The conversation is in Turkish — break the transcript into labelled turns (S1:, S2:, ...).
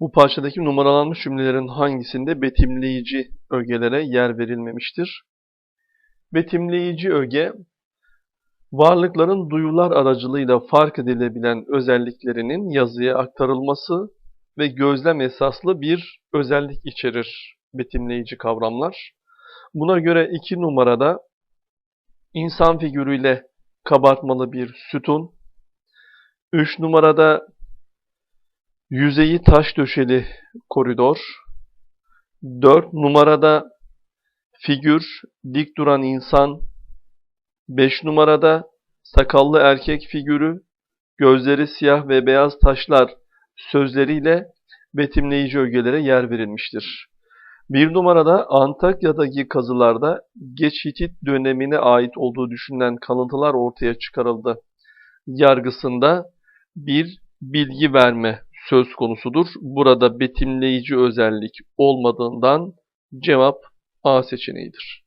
S1: Bu parçadaki numaralanmış cümlelerin hangisinde betimleyici ögelere yer verilmemiştir? Betimleyici öge, varlıkların duyular aracılığıyla fark edilebilen özelliklerinin yazıya aktarılması ve gözlem esaslı bir özellik içerir betimleyici kavramlar. Buna göre iki numarada insan figürüyle kabartmalı bir sütun, üç numarada yüzeyi taş döşeli koridor, dört numarada figür, dik duran insan, 5 numarada sakallı erkek figürü, gözleri siyah ve beyaz taşlar sözleriyle betimleyici ögelere yer verilmiştir. Bir numarada Antakya'daki kazılarda Geç Hitit dönemine ait olduğu düşünülen kalıntılar ortaya çıkarıldı. Yargısında bir bilgi verme söz konusudur. Burada betimleyici özellik olmadığından cevap A seçeneğidir.